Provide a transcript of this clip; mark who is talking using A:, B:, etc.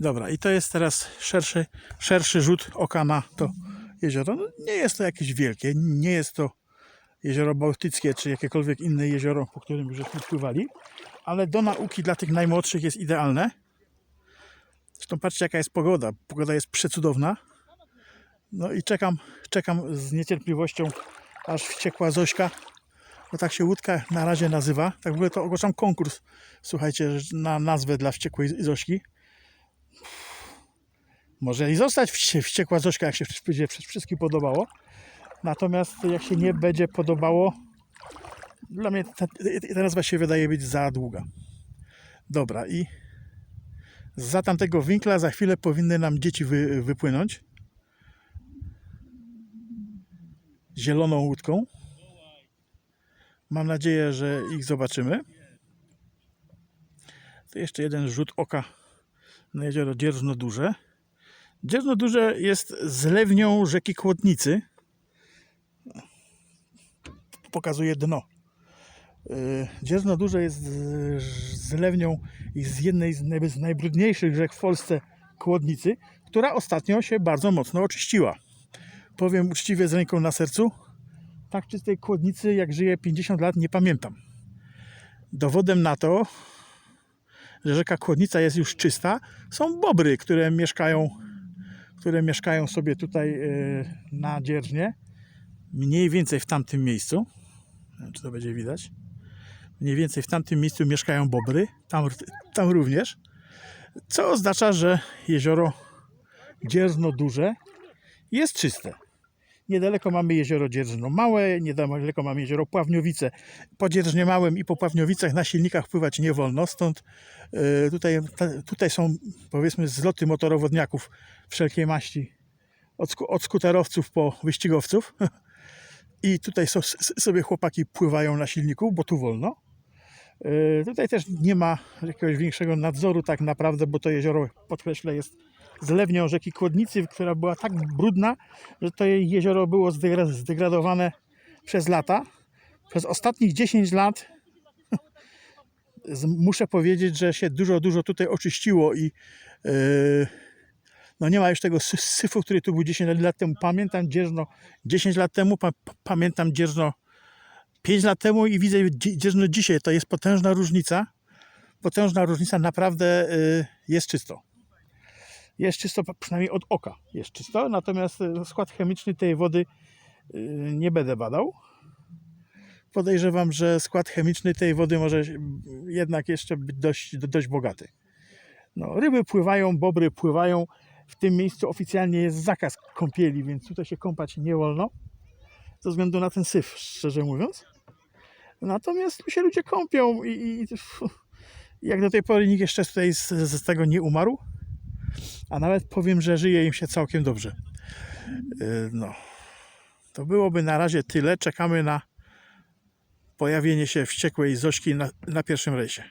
A: Dobra, i to jest teraz szerszy, szerszy rzut oka na to jezioro. No, nie jest to jakieś wielkie, nie jest to jezioro bałtyckie, czy jakiekolwiek inne jezioro, po którym już żeśmy pływali, ale do nauki dla tych najmłodszych jest idealne. Zresztą patrzcie jaka jest pogoda. Pogoda jest przecudowna. No i czekam, czekam z niecierpliwością, aż wściekła Zośka, bo tak się łódka na razie nazywa. Tak w ogóle to ogłaszam konkurs, słuchajcie, na nazwę dla wściekłej Zośki. Może i zostać wście- wściekła Zośka, jak się będzie wszystkim podobało. Natomiast jak się nie będzie podobało, dla mnie ta, ta nazwa się wydaje być za długa. Dobra, i za tamtego winkla za chwilę powinny nam dzieci wy, wypłynąć. Zieloną łódką. Mam nadzieję, że ich zobaczymy. To jeszcze jeden rzut oka na jezioro Dzierżno Duże. Dzierżno Duże jest zlewnią rzeki Kłodnicy. Pokazuje dno. Yy, Dzierżno Duże jest zlewnią z jednej z najbrudniejszych rzek w Polsce Kłodnicy, która ostatnio się bardzo mocno oczyściła. Powiem uczciwie z ręką na sercu, tak czystej Kłodnicy jak żyję 50 lat nie pamiętam. Dowodem na to, że rzeka Kłodnica jest już czysta, są bobry, które mieszkają, które mieszkają sobie tutaj yy, na Dzierżnie, mniej więcej w tamtym miejscu. Nie wiem, czy to będzie widać mniej więcej w tamtym miejscu mieszkają bobry, tam, tam również, co oznacza, że jezioro Dzierżno Duże jest czyste. Niedaleko mamy jezioro Dzierżno Małe, niedaleko mamy jezioro Pławniowice. Po Dzierżnie Małym i po Pławniowiczach na silnikach pływać nie wolno, stąd e, tutaj, ta, tutaj są powiedzmy zloty motorowodniaków wszelkiej maści, od, od skuterowców po wyścigowców. I tutaj so, sobie chłopaki pływają na silniku, bo tu wolno. Yy, Tutaj też nie ma jakiegoś większego nadzoru tak naprawdę, bo to jezioro, podkreślę, jest zlewnią rzeki Kłodnicy, która była tak brudna, że to jej jezioro było zdegra- zdegradowane przez lata. Przez ostatnich 10 lat muszę powiedzieć, że się dużo, dużo tutaj oczyściło i yy, no nie ma już tego sy- syfu, który tu był 10 lat temu. Pamiętam Dzierżno 10 lat temu, pa, pa- pamiętam Dzierżno 5 lat temu i widzę dzie- Dzierżno dzisiaj. To jest potężna różnica. Potężna różnica, naprawdę y, jest czysto. Jest czysto, przynajmniej od oka jest czysto, natomiast y, skład chemiczny tej wody y, nie będę badał. Podejrzewam, że skład chemiczny tej wody może jednak jeszcze być dość, dość bogaty. No, ryby pływają, bobry pływają. W tym miejscu oficjalnie jest zakaz kąpieli, więc tutaj się kąpać nie wolno. Ze względu na ten syf, szczerze mówiąc. Natomiast tu się ludzie kąpią i, i i jak do tej pory nikt jeszcze tutaj z, z tego nie umarł. A nawet powiem, że żyje im się całkiem dobrze. Yy, No. To byłoby na razie tyle. Czekamy na pojawienie się wściekłej Zośki na, na pierwszym rejsie.